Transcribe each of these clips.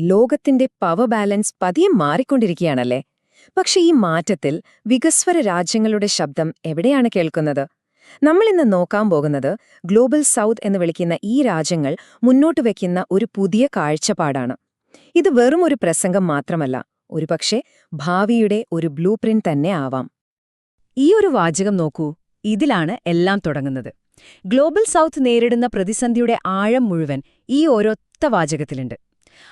ലോകത്തിന്റെ power balance പതിയെ മാറിക്കൊണ്ടിരിക്കുകയാണല്ലേ? പക്ഷെ ഈ മാറ്റത്തിൽ വികസ്വര രാജ്യങ്ങളുടെ ശബ്ദം എവിടെയാണ് കേൾക്കുന്നത്? നമ്മളിന്ന് നോക്കാൻ പോകുന്നത് ഗ്ലോബൽ സൗത്ത് എന്ന് വിളിക്കുന്ന ഈ രാജ്യങ്ങൾ മുന്നോട്ട് വയ്ക്കുന്ന ഒരു പുതിയ കാഴ്ചപ്പാടാണ്. ഇത് വെറും ഒരു പ്രസംഗം മാത്രമല്ല ഒരുപക്ഷെ ഭാവിയുടെ ഒരു ബ്ലൂ പ്രിന്റ് തന്നെ ആവാം. ഈ ഒരു വാചകം നോക്കൂ ഇതിലാണ് എല്ലാം തുടങ്ങുന്നത്. ഗ്ലോബൽ സൗത്ത് നേരിടുന്ന പ്രതിസന്ധിയുടെ ആഴം മുഴുവൻ ഈ ഓരൊറ്റ വാചകത്തിലുണ്ട്.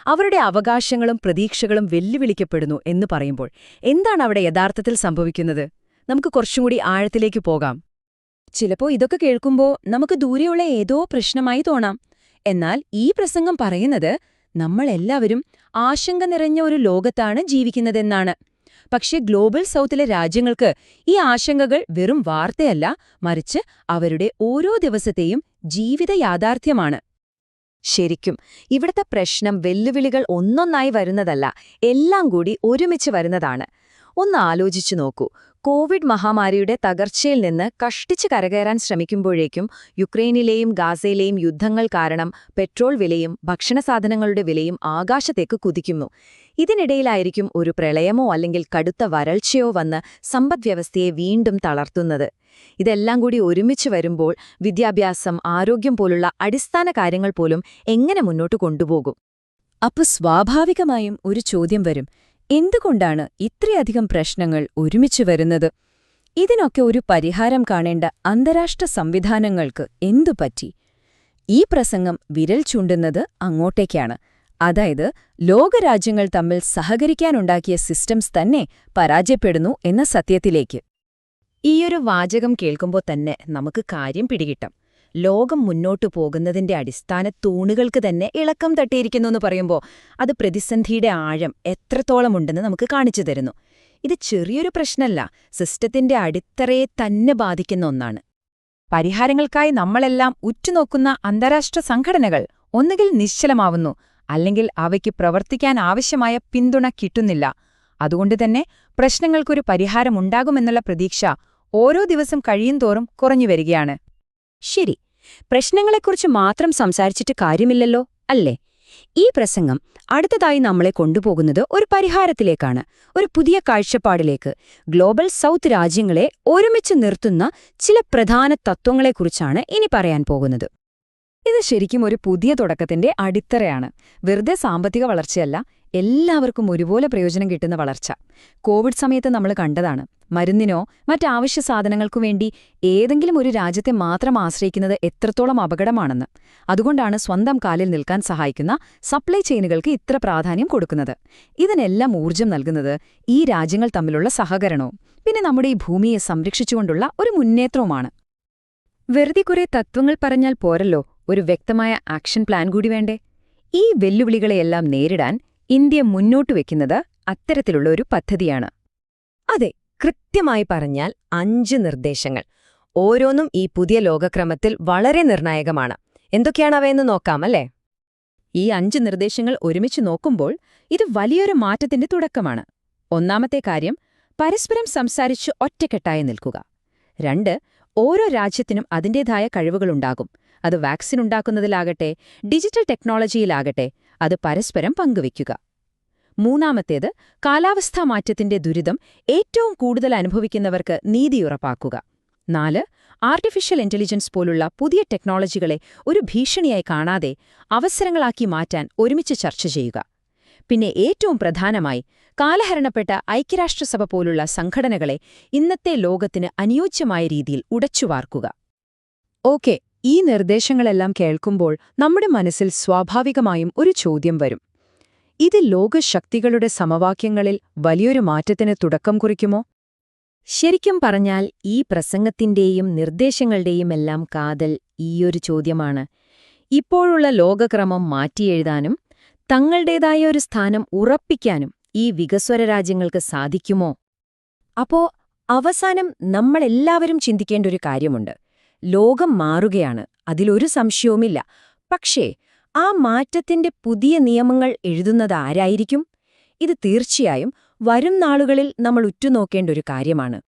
അവരുടെ അവകാശങ്ങളും പ്രതീക്ഷകളും വെല്ലുവിളിക്കപ്പെടുന്നു എന്ന് പറയുമ്പോൾ എന്താണ് അവിടെ യഥാർത്ഥത്തിൽ സംഭവിക്കുന്നത്? നമുക്ക് കുറച്ചുകൂടി ആഴത്തിലേക്ക് പോകാം. ചിലപ്പോൾ ഇതൊക്കെ കേൾക്കുമ്പോൾ നമുക്ക് ദൂരെയുള്ള ഏതോ പ്രശ്നമായി തോന്നാം. എന്നാൽ ഈ പ്രസംഗം പറയുന്നത് നമ്മളെല്ലാവരും ആശങ്ക നിറഞ്ഞ ഒരു ലോകത്താണ് ജീവിക്കുന്നതെന്നാണ്. പക്ഷെ ഗ്ലോബൽ സൗത്തിലെ രാജ്യങ്ങൾക്ക് ഈ ആശങ്കകൾ വെറും വാർത്തയല്ല മറിച്ച് അവരുടെ ഓരോ ദിവസത്തെയും ജീവിത യാഥാർത്ഥ്യമാണ്. ശരിക്കും. ഇവിടുത്തെ പ്രശ്നം വെല്ലുവിളികൾ ഒന്നൊന്നായി വരുന്നതല്ല എല്ലാം കൂടി ഒരുമിച്ച് വരുന്നതാണ്. ഒന്ന് ആലോചിച്ചു നോക്കൂ. കോവിഡ് മഹാമാരിയുടെ തകർച്ചയിൽ നിന്ന് കഷ്ടിച്ച് കരകയറാൻ ശ്രമിക്കുമ്പോഴേക്കും യുക്രൈനിലെയും ഗാസയിലെയും യുദ്ധങ്ങൾ കാരണം പെട്രോൾ വിലയും ഭക്ഷണസാധനങ്ങളുടെ വിലയും ആകാശത്തേക്ക് കുതിക്കുന്നു. ഇതിനിടയിലായിരിക്കും ഒരു പ്രളയമോ അല്ലെങ്കിൽ കടുത്ത വരൾച്ചയോ വന്ന് സമ്പദ്വ്യവസ്ഥയെ വീണ്ടും തളർത്തുന്നത്. ഇതെല്ലാം കൂടി ഒരുമിച്ച് വരുമ്പോൾ വിദ്യാഭ്യാസം ആരോഗ്യം പോലുള്ള അടിസ്ഥാന കാര്യങ്ങൾ പോലും എങ്ങനെ മുന്നോട്ട് കൊണ്ടുപോകും? അപ്പൊ സ്വാഭാവികമായും ഒരു ചോദ്യം വരും. എന്തുകൊണ്ടാണ് ഇത്രയധികം പ്രശ്നങ്ങൾ ഒരുമിച്ച് വരുന്നത്? ഇതിനൊക്കെ ഒരു പരിഹാരം കാണേണ്ട അന്താരാഷ്ട്ര സംവിധാനങ്ങൾക്ക് എന്തുപറ്റി? ഈ പ്രസംഗം വിരൽ ചൂണ്ടുന്നത് അങ്ങോട്ടേക്കാണ്. അതായത് ലോകരാജ്യങ്ങൾ തമ്മിൽ സഹകരിക്കാനുണ്ടാക്കിയ സിസ്റ്റംസ് തന്നെ പരാജയപ്പെടുന്നു എന്ന സത്യത്തിലേക്ക്. ഈയൊരു വാചകം കേൾക്കുമ്പോൾ തന്നെ നമുക്ക് കാര്യം പിടികിട്ടാം. ലോകം മുന്നോട്ടു പോകുന്നതിന്റെ അടിസ്ഥാന തൂണുകൾക്ക് തന്നെ ഇളക്കം തട്ടിയിരിക്കുന്നു എന്ന് പറയുമ്പോൾ അത് പ്രതിസന്ധിയുടെ ആഴം എത്രത്തോളമുണ്ടെന്ന് നമുക്ക് കാണിച്ചു തരുന്നു. ഇത് ചെറിയൊരു പ്രശ്നമല്ല സിസ്റ്റത്തിന്റെ അടിത്തറയെ തന്നെ ബാധിക്കുന്ന ഒന്നാണ്. പരിഹാരങ്ങൾക്കായി നമ്മളെല്ലാം ഉറ്റുനോക്കുന്ന അന്താരാഷ്ട്ര സംഘടനകൾ ഒന്നുകിൽ നിശ്ചലമാവുന്നു അല്ലെങ്കിൽ അവയ്ക്ക് പ്രവർത്തിക്കാൻ ആവശ്യമായ പിന്തുണ കിട്ടുന്നില്ല. അതുകൊണ്ട് തന്നെ പ്രശ്നങ്ങൾക്കൊരു പരിഹാരമുണ്ടാകുമെന്നുള്ള പ്രതീക്ഷ ഓരോ ദിവസം കഴിയുന്തോറും കുറഞ്ഞു വരികയാണ്. ശരി. പ്രശ്നങ്ങളെക്കുറിച്ച് മാത്രം സംസാരിച്ചിട്ട് കാര്യമില്ലല്ലോ അല്ലേ? ഈ പ്രസംഗം അടുത്തതായി നമ്മളെ കൊണ്ടുപോകുന്നത് ഒരു പരിഹാരത്തിലേക്കാണ് ഒരു പുതിയ കാഴ്ചപ്പാടിലേക്ക്. ഗ്ലോബൽ സൗത്ത് രാജ്യങ്ങളെ ഒരുമിച്ച് നിർത്തുന്ന ചില പ്രധാന തത്വങ്ങളെക്കുറിച്ചാണ് ഇനി പറയാൻ പോകുന്നത്. ഇത് ശരിക്കും ഒരു പുതിയ തുടക്കത്തിന്റെ അടിത്തറയാണ്. വെറുതെ സാമ്പത്തിക വളർച്ചയല്ല എല്ലാവർക്കും ഒരുപോലെ പ്രയോജനം കിട്ടുന്ന വളർച്ച. കോവിഡ് സമയത്ത് നമ്മൾ കണ്ടതാണ്. മരുന്നിനോ മറ്റാവശ്യ സാധനങ്ങൾക്കു വേണ്ടി ഏതെങ്കിലും ഒരു രാജ്യത്തെ മാത്രം ആശ്രയിക്കുന്നത് എത്രത്തോളം അപകടമാണെന്ന്. അതുകൊണ്ടാണ് സ്വന്തം കാലിൽ നിൽക്കാൻ സഹായിക്കുന്ന സപ്ലൈ ചെയിനുകൾക്ക് ഇത്ര പ്രാധാന്യം കൊടുക്കുന്നത്. ഇതിനെല്ലാം ഊർജം നൽകുന്നത് ഈ രാജ്യങ്ങൾ തമ്മിലുള്ള സഹകരണവും പിന്നെ നമ്മുടെ ഈ ഭൂമിയെ സംരക്ഷിച്ചുകൊണ്ടുള്ള ഒരു മുന്നേറ്റവുമാണ്. വെറുതെ കുറെ തത്വങ്ങൾ പറഞ്ഞാൽ പോരല്ലോ. ഒരു വ്യക്തമായ ആക്ഷൻ പ്ലാൻ കൂടി വേണ്ടേ? ഈ വെല്ലുവിളികളെയെല്ലാം നേരിടാൻ ഇന്ത്യ മുന്നോട്ട് വെക്കുന്നത് അത്തരത്തിലുള്ള ഒരു പദ്ധതിയാണ്. അതെ കൃത്യമായി പറഞ്ഞാൽ അഞ്ച് നിർദ്ദേശങ്ങൾ. ഓരോന്നും ഈ പുതിയ ലോകക്രമത്തിൽ വളരെ നിർണായകമാണ്. എന്തൊക്കെയാണ് അവയെന്ന് നോക്കാം അല്ലേ? ഈ അഞ്ച് നിർദ്ദേശങ്ങൾ ഒരുമിച്ച് നോക്കുമ്പോൾ ഇത് വലിയൊരു മാറ്റത്തിന്റെ തുടക്കമാണ്. ഒന്നാമത്തെ കാര്യം പരസ്പരം സംസാരിച്ച് ഒറ്റക്കെട്ടായി നിൽക്കുക. രണ്ട് ഓരോ രാജ്യത്തിനും അതിന്റേതായ കഴിവുകളുണ്ടാകും. അത് വാക്സിൻ ഉണ്ടാക്കുന്നതിലാകട്ടെ ഡിജിറ്റൽ ടെക്നോളജിയിലാകട്ടെ അത് പരസ്പരം പങ്കുവയ്ക്കുക. മൂന്നാമത്തേത് കാലാവസ്ഥാ മാറ്റത്തിന്റെ ദുരിതം ഏറ്റവും കൂടുതൽ അനുഭവിക്കുന്നവർക്ക് നീതി ഉറപ്പാക്കുക. നാല് ആർട്ടിഫിഷ്യൽ ഇന്റലിജൻസ് പോലുള്ള പുതിയ ടെക്നോളജികളെ ഒരു ഭീഷണിയായി കാണാതെ അവസരങ്ങളാക്കി മാറ്റാൻ ഒരുമിച്ച് ചർച്ച ചെയ്യുക. പിന്നെ ഏറ്റവും പ്രധാനമായി കാലഹരണപ്പെട്ട ഐക്യരാഷ്ട്രസഭ പോലുള്ള സംഘടനകളെ ഇന്നത്തെ ലോകത്തിന് അനുയോജ്യമായ രീതിയിൽ ഉടച്ചുവാർക്കുക. ഓക്കെ ഈ നിർദ്ദേശങ്ങളെല്ലാം കേൾക്കുമ്പോൾ നമ്മുടെ മനസ്സിൽ സ്വാഭാവികമായും ഒരു ചോദ്യം വരും. ഇത് ലോകശക്തികളുടെ സമവാക്യങ്ങളിൽ വലിയൊരു മാറ്റത്തിന് തുടക്കം കുറിക്കുമോ? ശരിക്കും പറഞ്ഞാൽ ഈ പ്രസംഗത്തിന്റെയും നിർദ്ദേശങ്ങളുടെയുമെല്ലാം കാതൽ ഈയൊരു ചോദ്യമാണ്. ഇപ്പോഴുള്ള ലോകക്രമം മാറ്റിയെഴുതാനും തങ്ങളുടേതായ ഒരു സ്ഥാനം ഉറപ്പിക്കാനും ഈ വികസ്വര രാജ്യങ്ങൾക്ക് സാധിക്കുമോ? അപ്പോ അവസാനം നമ്മളെല്ലാവരും ചിന്തിക്കേണ്ട ഒരു കാര്യമുണ്ട്. ലോകം മാറുകയാണ്. അതിലൊരു സംശയവുമില്ല. പക്ഷേ ആ മാറ്റത്തിന്റെ പുതിയ നിയമങ്ങൾ എഴുതുന്നത് ആരായിരിക്കും? ഇത് തീർച്ചയായും വരും നാളുകളിൽ നമ്മൾ ഉറ്റുനോക്കേണ്ട ഒരു കാര്യമാണ്.